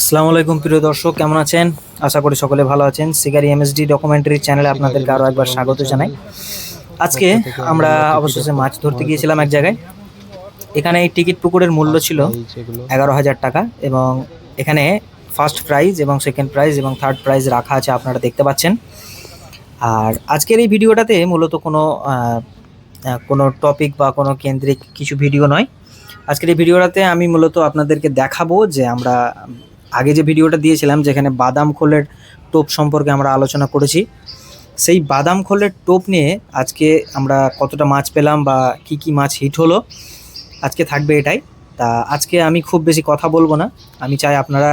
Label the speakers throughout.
Speaker 1: আসসালামু আলাইকুম, প্রিয় দর্শক, কেমন আছেন? আশা করি সকলে ভালো আছেন। সিগারি এমএসডি ডকুমেন্টারি চ্যানেলে আপনাদেরকে আরও একবার স্বাগত জানাই। আজকে আমরা অবশেষে মাছ ধরতে গিয়েছিলাম এক জায়গায়। এখানে এই টিকিট পুকুরের মূল্য ছিল এগারো হাজার টাকা এবং এখানে ফার্স্ট প্রাইজ এবং সেকেন্ড প্রাইজ এবং থার্ড প্রাইজ রাখা আছে আপনারা দেখতে পাচ্ছেন। আর আজকের এই ভিডিওটাতে মূলত কোনো কোনো টপিক বা কোনো কেন্দ্রিক কিছু ভিডিও নয়। আজকের এই ভিডিওটাতে আমি মূলত আপনাদেরকে দেখাবো যে আমরা আগে যে ভিডিওটা দিয়েছিলাম যেখানে বাদাম খোলের টোপ সম্পর্কে আমরা আলোচনা করেছি, সেই বাদাম খোলের টোপ নিয়ে আজকে আমরা কতটা মাছ পেলাম বা কি কি মাছ হিট হলো, আজকে থাকবে এটাই। তা আজকে আমি খুব বেশি কথা বলব না, আমি চাই আপনারা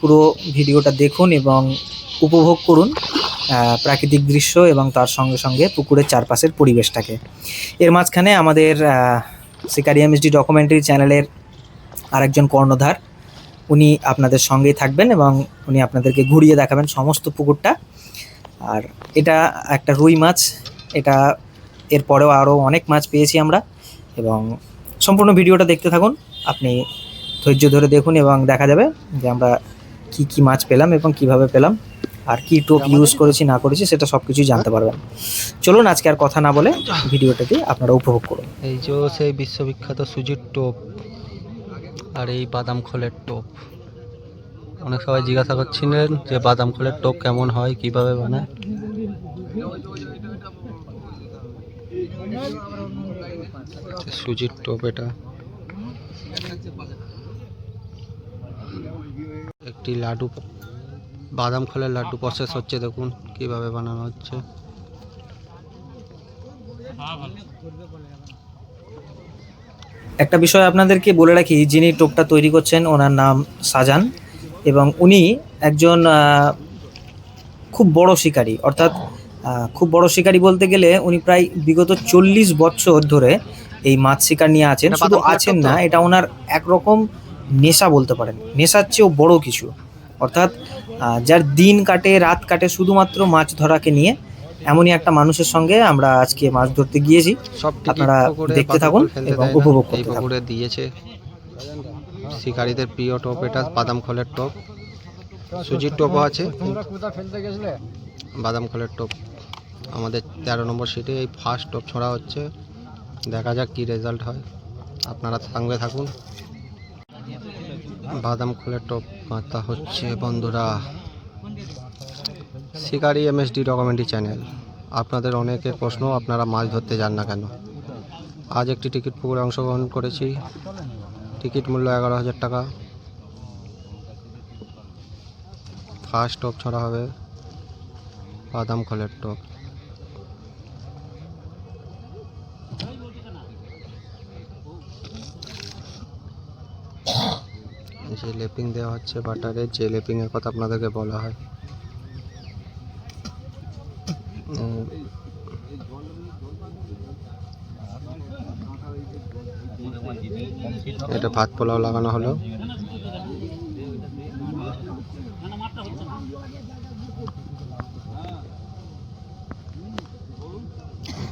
Speaker 1: পুরো ভিডিওটা দেখুন এবং উপভোগ করুন প্রাকৃতিক দৃশ্য এবং তার সঙ্গে সঙ্গে পুকুরের চারপাশের পরিবেশটাকে। এর মাঝখানে আমাদের শিকারি এমএসডি ডকুমেন্টারি চ্যানেলের আরেকজন কর্ণধার উনি আপনাদের সঙ্গেই থাকবেন এবং উনি আপনাদেরকে ঘুরিয়ে দেখাবেন সমস্ত পুকুরটা। আর এটা একটা রুই মাছ। এটা এরপরেও আরও অনেক মাছ পেয়েছি আমরা। এবং সম্পূর্ণ ভিডিওটা দেখতে থাকুন। আপনি ধৈর্য ধরে দেখুন এবং দেখা যাবে যে আমরা কি কি মাছ পেলাম এবং কীভাবে পেলাম। আর কি টোপ ইউজ করেছি না করেছি সেটা সব কিছুই জানতে পারবেন। চলুন আজকে আর কথা না বলে ভিডিওটাকে আপনারা উপভোগ করুন।
Speaker 2: এই যে সেই বিশ্ববিখ্যাত সুজির টোপ। আর এই বাদাম খোলের টোপ। অনেক সবাই জিজ্ঞাসা করছিলেন যে বাদাম খোলের টোপ কেমন হয়, কীভাবে বানায়? সুজির টোপ এটা। একটি লাড্ডু বাদাম খোলের লাড্ডু প্রসেস হচ্ছে, দেখুন কীভাবে বানানো হচ্ছে।
Speaker 1: একটা বিষয় আপনাদেরকে বলে রাখি যিনি টোপটা তৈরি করছেন ওনার নাম সাজান এবং উনি একজন খুব বড় শিকারী। অর্থাৎ খুব বড় শিকারী বলতে গেলে উনি প্রায় বিগত চল্লিশ বছর ধরে এই মাছ শিকার নিয়ে আছেন। শুধু আছেন না এটা ওনার একরকম নেশা বলতে পারেন। নেশার চেয়েও বড় কিছু। অর্থাৎ যার দিন কাটে রাত কাটে শুধুমাত্র মাছ ধরাকে নিয়ে এমনই একটা মানুষের সঙ্গে আমরা আজকে মাছ ধরতে গিয়েছি। আপনারা দেখতে থাকুন এবং উপভোগ করতে থাকুন।
Speaker 2: দিয়েছে শিকারীদের প্রিয় টোপ এটা বাদাম খোলের টোপ। সুজির টোপও আছে। বাদাম খোলের টোপ। আমাদের তেরো নম্বর সিটে এই ফার্স্ট টোপ ছোঁড়া হচ্ছে। দেখা যাক কি রেজাল্ট হয়। আপনারা সঙ্গে থাকুন। বাদাম খোলের টোপ মাথা হচ্ছে বন্ধুরা। শিকারি এমএসডি ডকুমেন্টারি চ্যানেল আপনাদের অনেকের প্রশ্ন, আপনারা মাছ ধরতে যান না কেন? আজ একটি টিকিট পুকুরে অংশগ্রহণ করেছি। টিকিট মূল্য এগারো হাজার টাকা। ফার্স্ট টপ ছড়া হবে বাদাম খোলের টপ যে লেপিং দেওয়া হচ্ছে বাটারে, যে লেপিংয়ের কথা আপনাদেরকে বলা হয়। এটা ভাত পোলাও লাগানো হলো।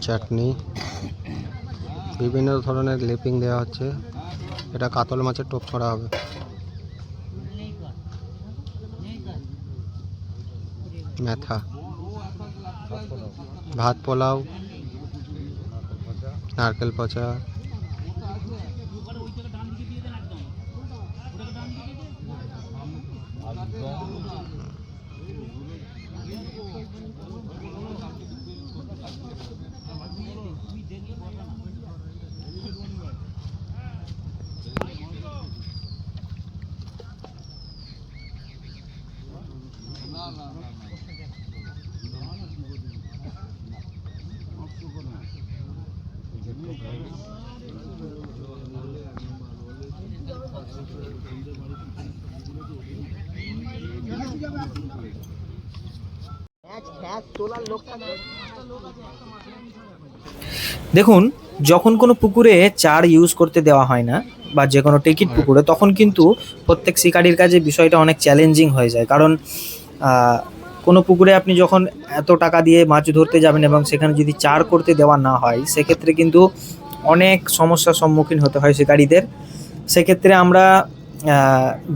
Speaker 2: চাটনি। বিভিন্ন ধরনের লিপিং দেওয়া হচ্ছে। এটা কাতল মাছের টোপ ছড়া হবে। মেথা। ভাত পোলাও নারকেল পচা।
Speaker 1: দেখুন, যখন কোনো পুকুরে চার ইউজ করতে দেওয়া হয় না, বা যে কোনো টিকিট পুকুরে, তখন কিন্তু প্রত্যেক শিকারির কাছে বিষয়টা অনেক চ্যালেঞ্জিং হয়ে যায়। কারণ কোনো পুকুরে আপনি যখন এত টাকা দিয়ে মাছ ধরতে যাবেন এবং সেখানে যদি চার করতে দেওয়া না হয়, সেক্ষেত্রে কিন্তু অনেক সমস্যার সম্মুখীন হতে হয় শিকারীদের। সেক্ষেত্রে আমরা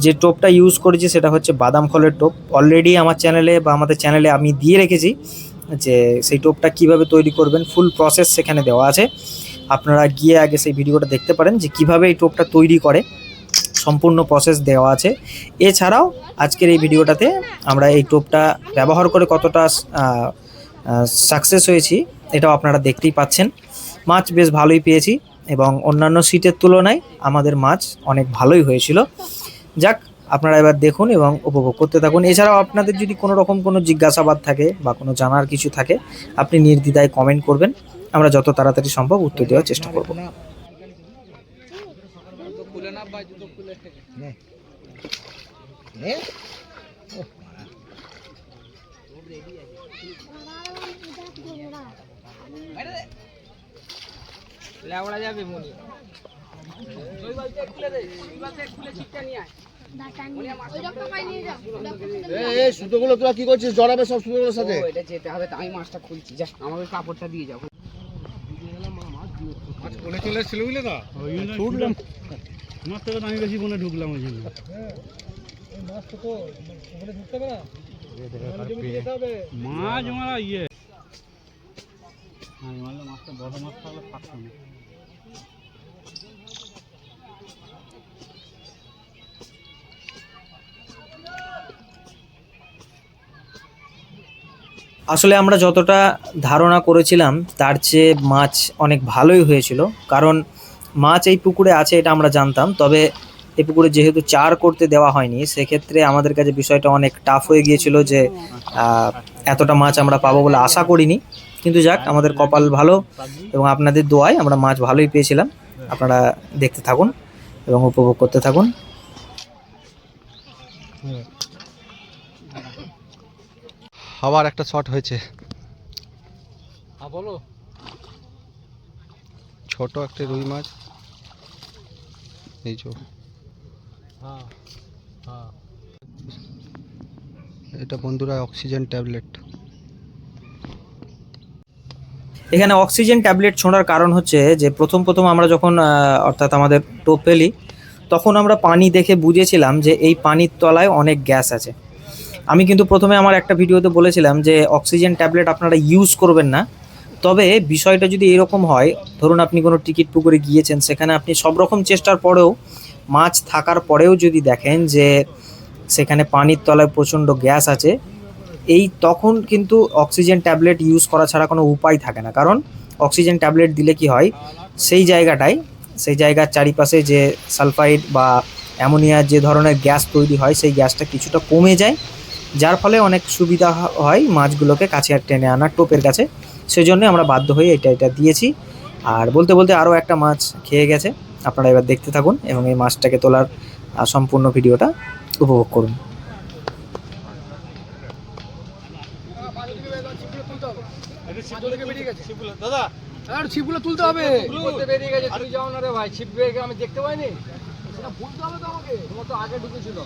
Speaker 1: যে টোপটা ইউজ করেছি সেটা হচ্ছে বাদাম খোলের টোপ। অলরেডি আমার চ্যানেলে বা আমাদের চ্যানেলে আমি দিয়ে রেখেছি যে সেই টোপটা কীভাবে তৈরি করবেন ফুল প্রসেস সেখানে দেওয়া আছে। আপনারা গিয়ে আগে সেই ভিডিওটা দেখতে পারেন যে কীভাবে এই টোপটা তৈরি করে। সম্পূর্ণ প্রসেস দেওয়া আছে। এছাড়াও আজকের এই ভিডিওটাতে আমরা এই টোপটা ব্যবহার করে কতটা সাকসেস হয়েছি, এটাও আপনারা দেখতেই পাচ্ছেন। মাছ বেশ ভালোই পেয়েছি। এবং অন্যান্য সিটের তুলনায় আমাদের মাছ অনেক ভালোই হয়েছিল। যাক, আপনারা এবার দেখুন এবং উপভোগ করতে থাকুন। এছাড়াও আপনাদের যদি কোনো রকম কোনো জিজ্ঞাসাবাদ থাকে বা কোনো জানার কিছু থাকে, আপনি নির্দ্বিধায় কমেন্ট করবেন। আমরা যত তাড়াতাড়ি সম্ভব উত্তর দেওয়ার চেষ্টা করব।
Speaker 3: এই সুতোগুলো তোরা কি করছিস? জড়াবে সব সুতোগুলোর সাথে।
Speaker 4: এটা যেতে হবে তাই মাছটা খুলছি। যা আমাকে কাপড়টা দিয়ে যাও।
Speaker 3: বলে চলে এসেছিল বুঝলে তো?
Speaker 5: ছুটলাম আমার থেকে আমি বেশি মনে ঢুকলাম ওই জন্য। মাছ মারা ইয়ে। মাছ মাছটা বড় মাছ থাকলে
Speaker 1: আসলে আমরা যতটা ধারণা করেছিলাম, তার চেয়ে মাছ অনেক ভালোই হয়েছিল। কারণ মাছ এই পুকুরে আছে এটা আমরা জানতাম, তবে এই পুকুরে যেহেতু চার করতে দেওয়া হয়নি, সেক্ষেত্রে আমাদের কাছে বিষয়টা অনেক টাফ হয়ে গিয়েছিল যে এতটা মাছ আমরা পাবো বলে আশা করিনি। কিন্তু যাক, আমাদের কপাল ভালো এবং আপনাদের দোয়ায় আমরা মাছ ভালোই পেয়েছিলাম। আপনারা দেখতে থাকুন এবং উপভোগ করতে থাকুন।
Speaker 2: আবার একটা শট হয়েছে।
Speaker 4: বলো।
Speaker 2: ছোট একটা রুই মাছ। এই
Speaker 4: হ্যাঁ হ্যাঁ।
Speaker 2: এটা বন্ধুরা অক্সিজেন ট্যাবলেট।
Speaker 1: এখানে অক্সিজেন ট্যাবলেট ছোঁড়ার কারণ হচ্ছে যে প্রথম প্রথম আমরা যখন অর্থাৎ আমাদের টোপ ফেলি তখন আমরা পানি দেখে বুঝেছিলাম যে এই পানির তলায় অনেক গ্যাস আছে। আমি কিন্তু প্রথমে আমার একটা ভিডিওতে বলেছিলাম যে অক্সিজেন ট্যাবলেট আপনারা ইউজ করবেন না। তবে বিষয়টা যদি এরকম হয়, ধরুন আপনি কোনো টিকিট পুকুরে গিয়েছেন, সেখানে আপনি সব রকম চেষ্টার পরেও মাছ থাকার পরেও যদি দেখেন যে সেখানে পানির তলায় প্রচণ্ড গ্যাস আছে, এই তখন কিন্তু অক্সিজেন ট্যাবলেট ইউজ করা ছাড়া কোনো উপায় থাকে না। কারণ অক্সিজেন ট্যাবলেট দিলে কি হয়, সেই জায়গাটায়, সেই জায়গার চারিপাশে যে সালফাইড বা অ্যামোনিয়া যে ধরনের গ্যাস তৈরি হয়, সেই গ্যাসটা কিছুটা কমে যায়। যার ফলে অনেক সুবিধা হয় মাছগুলোকে কাছে আর টেনে আনার টোপের কাছে। সেজন্য আমরা বাধ্য হয়ে এটা এটা দিয়েছি। আর বলতে বলতে আরও একটা মাছ খেয়ে গেছে। আপনারা এবার দেখতে থাকুন এবং এই মাছটাকে তোলার সম্পূর্ণ ভিডিওটা উপভোগ করুন।
Speaker 3: আর ছিপগুলো তুলতে হবে
Speaker 4: বেরিয়ে গেছে তুই যাও না রে ভাই ছিপ আমি দেখতে পাইনি। সেটা বলতে হবে তো আমাকে। তোমার তো আগে ঢুকেছিল।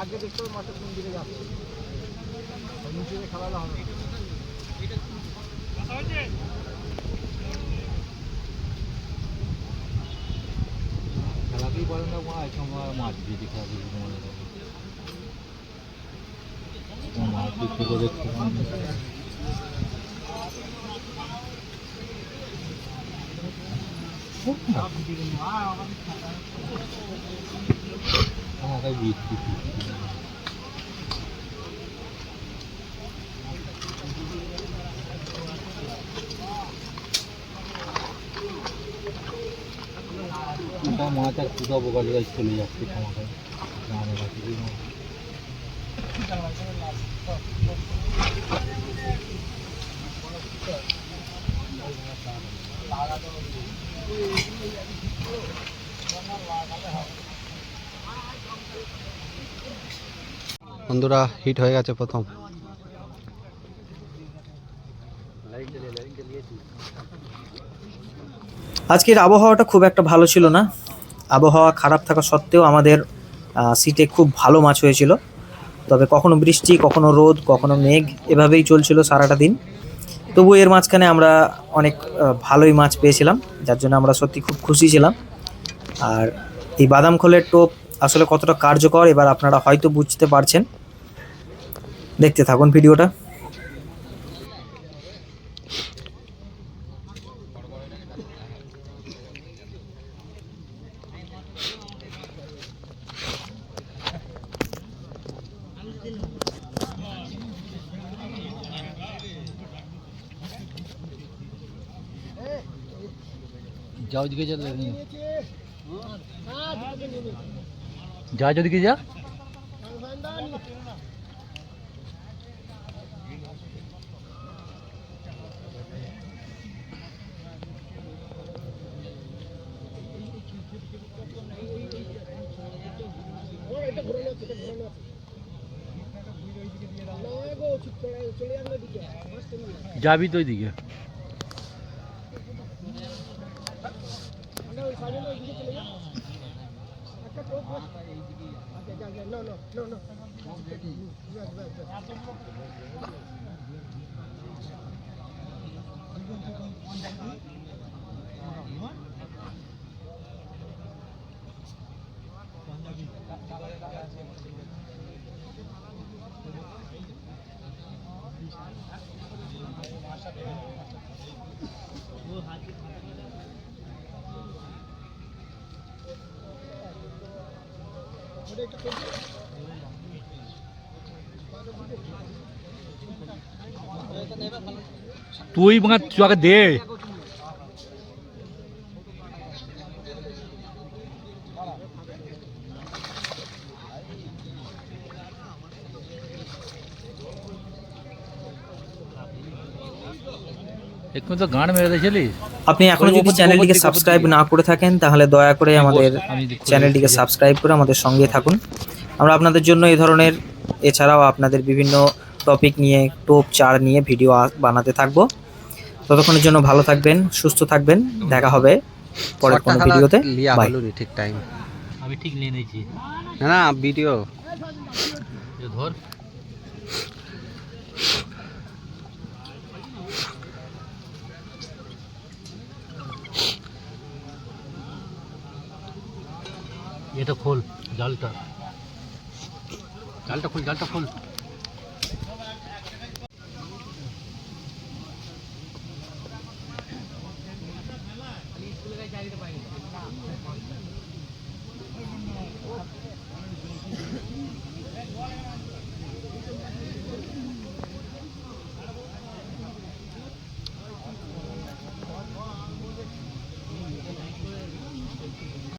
Speaker 4: আগে দেখতে হবে মাঠের কোন দিকে যাচ্ছে নিচে খেলালে হবে খেলাতেই পারে না আমার মাছ দিদি খাওয়া মাছ বিক্রি করে 하나가 위에 강화가 굳어보가 리가 있길래 역시 강화가 나눠가지고
Speaker 2: বন্ধুরা হিট হয়ে গেছে প্রথম।
Speaker 1: আজকের আবহাওয়াটা খুব একটা ভালো ছিল না। আবহাওয়া খারাপ থাকা সত্ত্বেও আমাদের সিটে খুব ভালো মাছ হয়েছিল। তবে কখনো বৃষ্টি, কখনো রোদ, কখনো মেঘ, এভাবেই চলছিল সারাটা দিন। তবু এর মাঝখানে আমরা অনেক ভালোই মাছ পেয়েছিলাম, যার জন্য আমরা সত্যি খুব খুশি ছিলাম। আর এই বাদাম খোলের টোপ আসলে কতটা কার্যকর, এবার আপনারা হয়তো বুঝতে পারছেন। দেখতে থাকুন ভিডিওটা।
Speaker 2: যাও দিকে যা। যা যদি যা। যাবি তো ওইদিকে। তুই মানে তুই আগে দে। একটু তো গান মেরে দিয়েছিলিস?
Speaker 1: আপনি এখনও যদি চ্যানেলটিকে সাবস্ক্রাইব না করে থাকেন তাহলে দয়া করে আমাদের চ্যানেলটিকে সাবস্ক্রাইব করে আমাদের সঙ্গে থাকুন। আমরা আপনাদের জন্য এই ধরনের এছাড়াও আপনাদের বিভিন্ন টপিক নিয়ে টোপ চার নিয়ে ভিডিও বানাতে থাকব। ততক্ষণের জন্য ভালো থাকবেন সুস্থ থাকবেন দেখা হবে পরের কোনো ভিডিওতে বাই
Speaker 2: ঠিক টাইম
Speaker 5: আমি ঠিক নিয়ে নিয়েছি।
Speaker 2: না না ভিডিও
Speaker 5: ধর। এটা খোল জালটা। জালটা খোল জালটা খোল।